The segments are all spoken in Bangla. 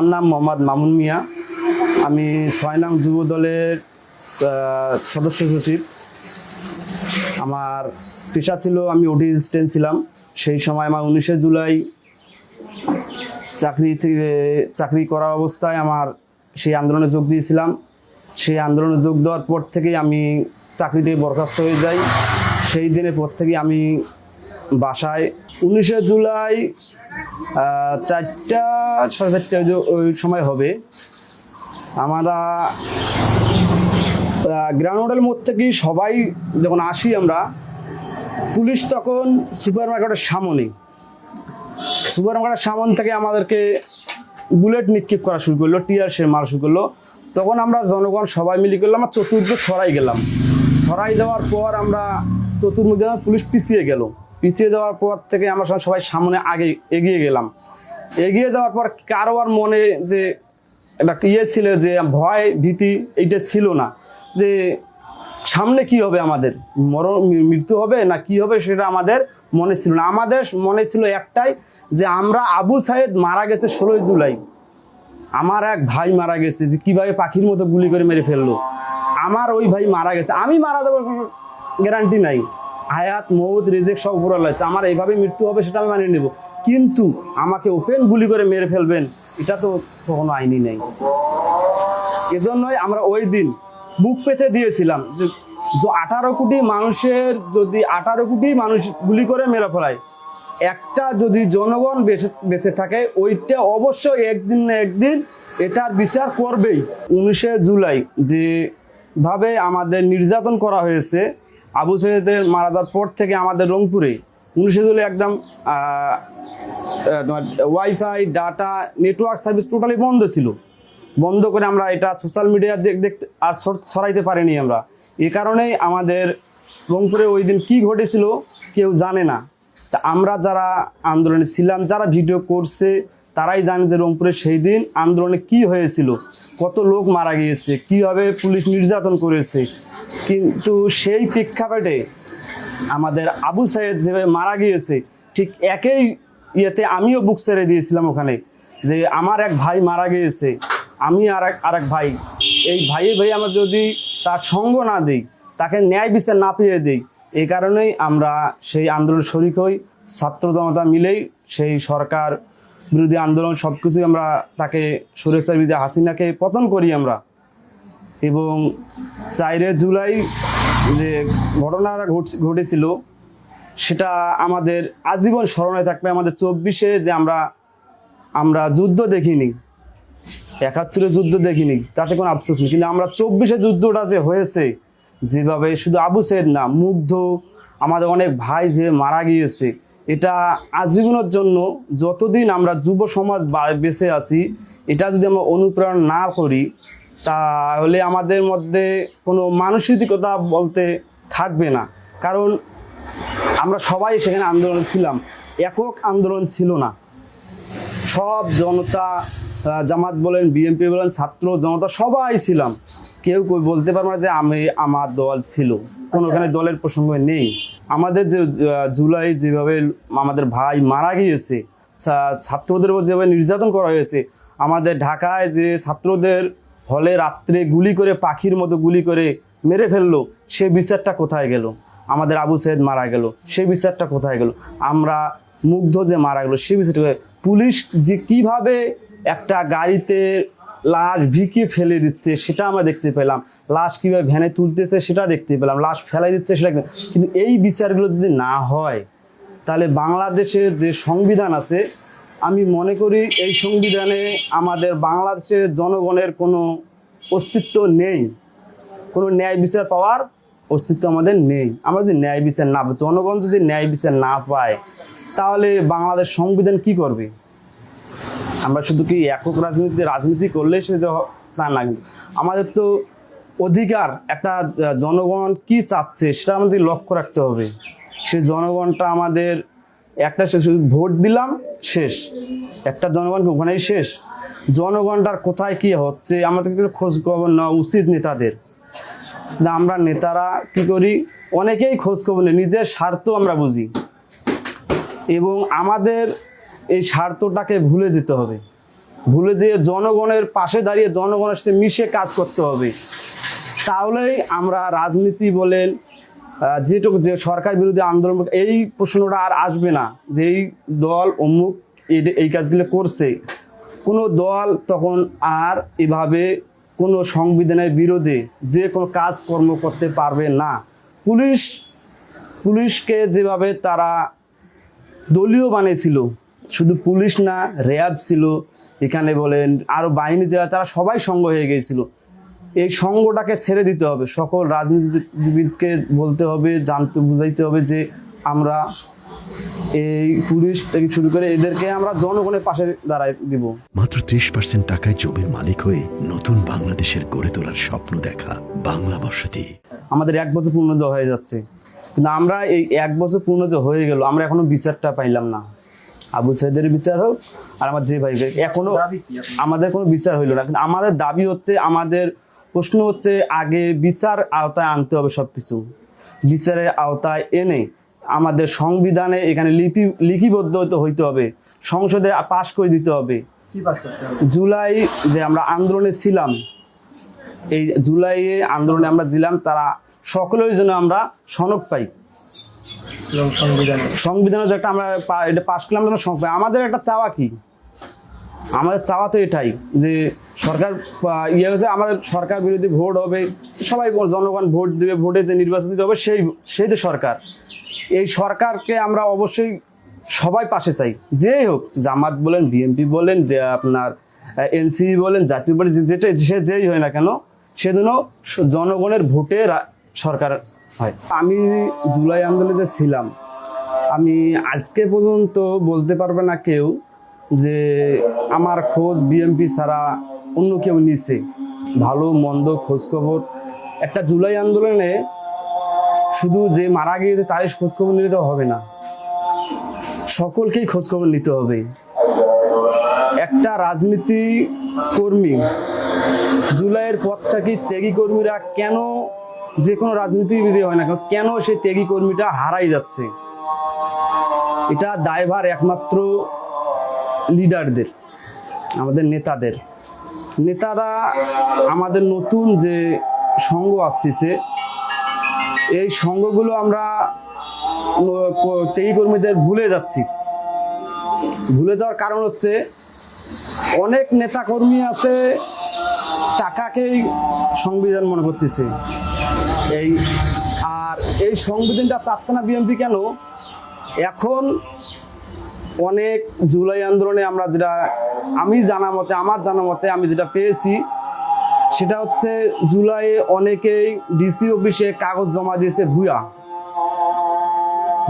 আমার নাম মোহাম্মদ মামুন মিয়া। আমি ছয় নং যুব দলের সদস্য সচিব। আমার পেশা ছিল, আমি ওটি অ্যাসিস্ট্যান্ট ছিলাম। সেই সময় আমার উনিশে জুলাই চাকরি থেকে, চাকরি করা অবস্থায় আমার সেই আন্দোলনে যোগ দিয়েছিলাম। সেই আন্দোলনে যোগ দেওয়ার পর থেকেই আমি চাকরি থেকে বরখাস্ত হয়ে যাই। সেই দিনের পর থেকে আমি বাসায়। উনিশে জুলাই চারটা সাড়ে চারটা ওই সময় হবে। আমরা গ্রাউন্ড হোটেল মোড় থেকে সবাই যখন আসি আমরা, পুলিশ তখন সুপার মার্কেটের সামনে সুপার মার্কেটের সামন থেকে আমাদেরকে বুলেট নিক্ষেপ করা শুরু করল, টিয়ার সে মারা শুরু করল। তখন আমরা জনগণ সবাই মিলে করলাম আমরা চতুর্দিকে সরাই গেলাম। সরাই দেওয়ার পর আমরা চতুর্মুখে পুলিশ পিছিয়ে গেল। পিছিয়ে যাওয়ার পর থেকে আমরা সবাই- সামনে আগে এগিয়ে গেলাম। এগিয়ে যাওয়ার পর কারও আর মনে যে একটা ইয়ে ছিল যে ভয়, ভীতি, এইটা ছিল না। যে সামনে কি হবে আমাদের? মরণ মৃত্যু হবে না কি হবে সেটা আমাদের মনে ছিল না। আমাদের মনে ছিল একটাই যে আমরা আবু সাহেদ মারা গেছে ষোলোই জুলাই। আমার এক ভাই মারা গেছে যে কীভাবে পাখির মতো গুলি করে মেরে ফেলল। আমার ওই ভাই মারা গেছে। আমি মারা যাব গ্যারান্টি নাই। হায়াত মৌদ রেজেক সব উপর আছে আমার এইভাবে মৃত্যু হবে সেটা আমি মানিয়ে নেব। কিন্তু আমাকে ওপেন গুলি করে মেরে ফেলবেন, এটা তো কখনো আইনি নেই। এজন্যই আমরা ওই দিন বুক পেতে দিয়েছিলাম যে আঠারো কোটি মানুষের যদি আঠারো কোটি মানুষ গুলি করে মেরে ফেলায়, একটা যদি জনগণ বেঁচে বেঁচে থাকে, ওইটা অবশ্যই একদিন না একদিন এটার বিচার করবেই। উনিশে জুলাই যে ভাবে আমাদের নির্যাতন করা হয়েছে আবু সৈয়দের মারা যাওয়ার পর থেকে আমাদের রংপুরে জুলাই একদম তোমার WiFi data network service totally বন্ধ ছিল। বন্ধ করে আমরা এটা সোশ্যাল মিডিয়া দেখতে আর সরাইতে পারিনি আমরা। এ কারণেই আমাদের রংপুরে ওই দিন কী ঘটেছিল কেউ জানে না। তা আমরা যারা আন্দোলনে ছিলাম, যারা ভিডিও করছে তারাই জানে যে রংপুরে সেই দিন আন্দোলনে কি হয়েছিল, কত লোক মারা গিয়েছে, কীভাবে পুলিশ নির্যাতন করেছে। কিন্তু সেই প্রেক্ষাপটে আমাদের আবু সাইদ যেভাবে মারা গিয়েছে, ঠিক একই ইয়েতে আমিও বুক ছেড়ে দিয়েছিলাম ওখানে যে আমার এক ভাই মারা গিয়েছে, আমি আর এক আর এক ভাই। এই ভাইয়ে ভাই আমরা যদি তার সঙ্গ না দিই, তাকে ন্যায় বিচার না পেয়ে দিই এই কারণেই আমরা সেই আন্দোলন শরিক হই, ছাত্র জনতা মিলেই সেই সরকার বিরোধী আন্দোলন সব কিছুই আমরা তাকে সুরেশ্বর বিরোধী হাসিনাকে পতন করি আমরা। এবং চাইরে জুলাই যে ঘটনাটা ঘটছে- ঘটেছিল, সেটা আমাদের আজীবন স্মরণে থাকবে। আমাদের চব্বিশে যে আমরা আমরা যুদ্ধ দেখিনি, একাত্তরে যুদ্ধ দেখিনি, তাতে কোনো আফসোস নেই। কিন্তু আমরা চব্বিশে যুদ্ধটা যে হয়েছে, যেভাবে শুধু আবু সৈয়দ না, মুগ্ধ আমাদের অনেক ভাই যে মারা গিয়েছে এটা আজীবনের জন্য যতদিন আমরা যুব সমাজ বেঁচে আছি, এটা যদি আমরা অনুপ্রেরণা না করি, তাহলে আমাদের মধ্যে কোনো মানসিকতা বলতে থাকবে না। কারণ আমরা সবাই সেখানে আন্দোলন ছিলাম, একক আন্দোলন ছিল না। সব জনতা জামাত বলেন বিএনপি বলেন ছাত্র জনতা সবাই ছিলাম। কেউ কেউ বলতে পারবে না যে আমি আমার দল ছিল। কোনো ওখানে দলের প্রসঙ্গ নেই। আমাদের যে জুলাই যেভাবে আমাদের ভাই মারা গিয়েছে ছাত্রদের উপর যেভাবে নির্যাতন করা হয়েছে আমাদের ঢাকায় যে ছাত্রদের হলে রাত্রে গুলি করে পাখির মতো গুলি করে মেরে ফেলল সে বিচারটা কোথায় গেল? আমাদের আবু সৈয়দ মারা গেল সে বিচারটা কোথায় গেল? আমরা মুগ্ধ যে মারা গেল সে বিচারটা পুলিশ যে কীভাবে একটা গাড়িতে লাশ ভিকিয়ে ফেলে দিচ্ছে, সেটা আমরা দেখতে পেলাম। লাশ কীভাবে ভ্যানে তুলতেছে, সেটা দেখতে পেলাম। লাশ ফেলাই দিচ্ছে, সেটা কিন্তু এই বিচারগুলো যদি না হয়, তাহলে বাংলাদেশের যে সংবিধান আছে, আমি মনে করি এই সংবিধানে আমাদের বাংলাদেশের জনগণের কোনো অস্তিত্ব নেই। কোনো ন্যায় বিচার পাওয়ার অস্তিত্ব আমাদের নেই। আমরা যদি ন্যায় বিচার না জনগণ যদি ন্যায় বিচার না পায়, তাহলে বাংলাদেশ সংবিধান কি করবে? আমরা শুধু কি একক রাজনীতি রাজনীতি করলে সে তো না আমাদের তো অধিকার, একটা জনগণ কি চাচ্ছে সেটা আমাদের লক্ষ্য রাখতে হবে। সেই জনগণটা আমাদের একটা ভোট দিলাম, শেষ। একটা জনগণকে ওখানেই শেষ। জনগণটার কোথায় কি হচ্ছে, আমাদের কিন্তু খোঁজ খবর নেওয়া উচিত নেতাদের। আমরা নেতারা কি করি, অনেকেই খোঁজ খবর নেই, নিজের স্বার্থ আমরা বুঝি। এবং আমাদের এই স্বার্থটাকে ভুলে যেতে হবে। ভুলে যেয়ে জনগণের পাশে দাঁড়িয়ে জনগণের সাথে মিশে কাজ করতে হবে। তাহলেই আমরা রাজনীতি বলেন যেটুকু যে সরকার বিরোধী আন্দোলন, এই প্রশ্নটা আর আসবে না যে এই দল অমুক এই কাজগুলো করছে। কোনো দল তখন আর এভাবে কোনো সংবিধানের বিরোধে যে কোনো কাজকর্ম করতে পারবে না। পুলিশ, পুলিশকে যেভাবে তারা দলীয় বানিয়েছিল শুধু পুলিশ না র্যাব ছিল এখানে বলেন আরও বাহিনী যারা তারা সবাই সঙ্গ হয়ে গিয়েছিল এই সঙ্গটাকে ছেড়ে দিতে হবে। সকল রাজনীতিবিদকে বলতে হবে জানতে বুঝাইতে হবে যে আমরা এই পুলিশ থেকে শুরু করে এদেরকে আমরা জনগণের পাশে দাঁড়াই দিব। মাত্র ত্রিশ পার্সেন্ট টাকায় জমির মালিক হয়ে নতুন বাংলাদেশের গড়ে তোলার স্বপ্ন দেখা বাংলা বসতি। আমাদের এক বছর পূর্ণত হয়ে যাচ্ছে। কিন্তু আমরা এই এক বছর পূর্ণত হয়ে গেল আমরা এখনও বিচারটা পাইলাম না। আবু সাইদের বিচার হোক আর আমার যে ভাই এখনও আমাদের কোনো বিচার হইল না। কিন্তু আমাদের দাবি হচ্ছে আমাদের প্রশ্ন হচ্ছে আগে বিচার আওতায় আনতে হবে সব কিছু বিচারের আওতায় এনে আমাদের সংবিধানে এখানে লিপি লিপিবদ্ধ হইতে হবে। সংসদে পাশ করে দিতে হবে। জুলাই যে আমরা আন্দোলনে ছিলাম এই জুলাইয়ে আন্দোলনে আমরা ছিলাম তারা সকলের জন্য আমরা সনদ পাই। সংবিধানে। যে একটা আমরা এটা পাশ করলাম সনদ আমাদের একটা চাওয়া কি? আমাদের চাওয়া তো এটাই যে সরকার ইয়ে হচ্ছে আমাদের সরকার বিরোধী ভোট হবে, সবাই জনগণ ভোট দেবে, ভোটে যে নির্বাচিত হবে সেই সেই যে সরকার। এই সরকারকে আমরা অবশ্যই সবাই পাশে চাই। যেই হোক, জামাত বলেন বিএনপি বলেন, যে আপনার এনসি বলেন, জাতীয় পার্টি যেটা সে যেই হয় না কেন সেজন্য স- জনগণের ভোটে সরকার হয়। আমি জুলাই আন্দোলনে যে ছিলাম, আমি আজকে পর্যন্ত বলতে পারবে না কেউ যে আমার খোঁজ বিএমপি ছাড়া অন্য কেউ নিছে। ভালো, মন্দ, খোঁজখবর। একটা জুলাই আন্দোলনে শুধু যে মারা গিয়েছে তারই খোঁজ খবর নিলে তো হবে না। সকলকেই খোঁজখবর নিতে হবে। একটা রাজনীতি কর্মী জুলাইয়ের পর থেকে ত্যাগী কর্মীরা কেন যে কোনো রাজনীতিবিদই হয় না কেন, কেন সেই ত্যাগী কর্মীটা হারাই যাচ্ছে? এটা দায়ভার একমাত্র লিডারদের আমাদের নেতাদের। নেতারা আমাদের নতুন যে সঙ্গ আসতেছে এই সঙ্গগুলো আমরা ত্যাগী কর্মীদের ভুলে যাচ্ছি। ভুলে যাওয়ার কারণ হচ্ছে অনেক নেতা কর্মী আছে টাকাকেই সংবিধান মনে করতেছে। এই, আর এই সংবিধানটা চাচ্ছে না বিএনপি কেন? এখন অনেক জুলাই আন্দোলনে আমরা যেটা, আমি জানা মতে, আমার জানা মতে আমি যেটা পেয়েছি, সেটা হচ্ছে জুলাইয়ে অনেকেই ডিসি অফিসে কাগজ জমা দিয়েছে ভুয়া।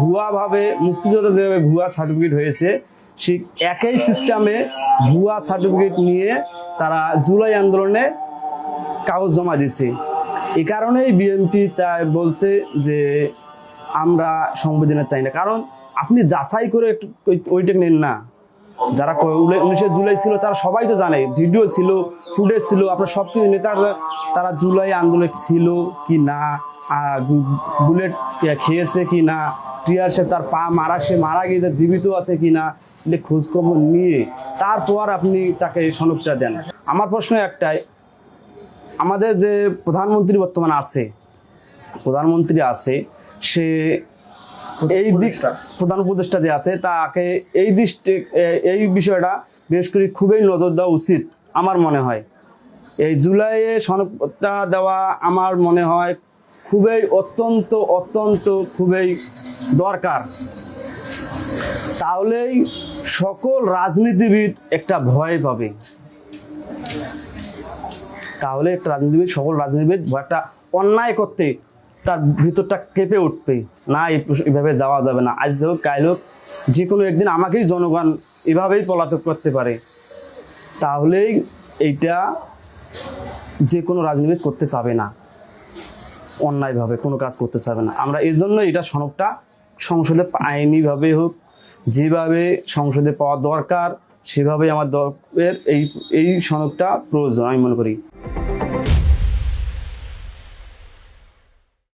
ভুয়া ভাবে মুক্তিযোদ্ধা যেভাবে ভুয়া সার্টিফিকেট হয়েছে, সেই একই সিস্টেমে ভুয়া সার্টিফিকেট নিয়ে তারা জুলাই আন্দোলনে কাগজ জমা দিয়েছে। এই কারণেই বিএনপি তাই বলছে যে আমরা সংবিধানে চাই না। কারণ আপনি যাচাই করে ওইটা নেন না। যারা উনিশে জুলাই ছিল, তারা সবাই তো জানে, ভিডিও ছিল, ফুটেজ ছিল, আপনার সব কিছু নেতারা তারা জুলাই আন্দোলন ছিল কি না বুলেট খেয়েছে কি না, টিয়ার সে তার পা মারা, সে মারা গিয়েছে, জীবিত আছে কি না, এটা খোঁজ নিয়ে তারপর আপনি তাকে সনদটা দেন। আমার প্রশ্ন একটাই আমাদের যে প্রধানমন্ত্রী বর্তমানে আছে প্রধানমন্ত্রী আছে সে এই দিক প্রধান উপদেষ্টা যে আছে তাকে এই দৃষ্টি এই বিষয়টা বিশেষ করে খুবই নজর দেওয়া উচিত আমার মনে হয়। এই জুলাইয়ে সনদটা দেওয়া আমার মনে হয় খুবই অত্যন্ত অত্যন্ত খুবই দরকার। তাহলেই সকল রাজনীতিবিদ একটা ভয় পাবে। তাহলে একটা রাজনীতিবিদ সকল রাজনীতিবিদ একটা অন্যায় করতে তার ভিতরটা কেঁপে উঠবে। না, এই প্রস- এভাবে যাওয়া যাবে না। আজ হোক, কাল হোক যে কোনো একদিন আমাকেই জনগণ এভাবেই পলাতক করতে পারে। তাহলেই এইটা যে কোনো রাজনীতিবিদ করতে চাবে না। অন্যায়ভাবে কোনো কাজ করতে চাবে না। আমরা এই জন্য এটা সনদটা সংসদে আইনিভাবে হোক, যেভাবে সংসদে পাওয়া দরকার, সেভাবেই আমার এই এই সনদটা প্রয়োজন, আমি মনে করি।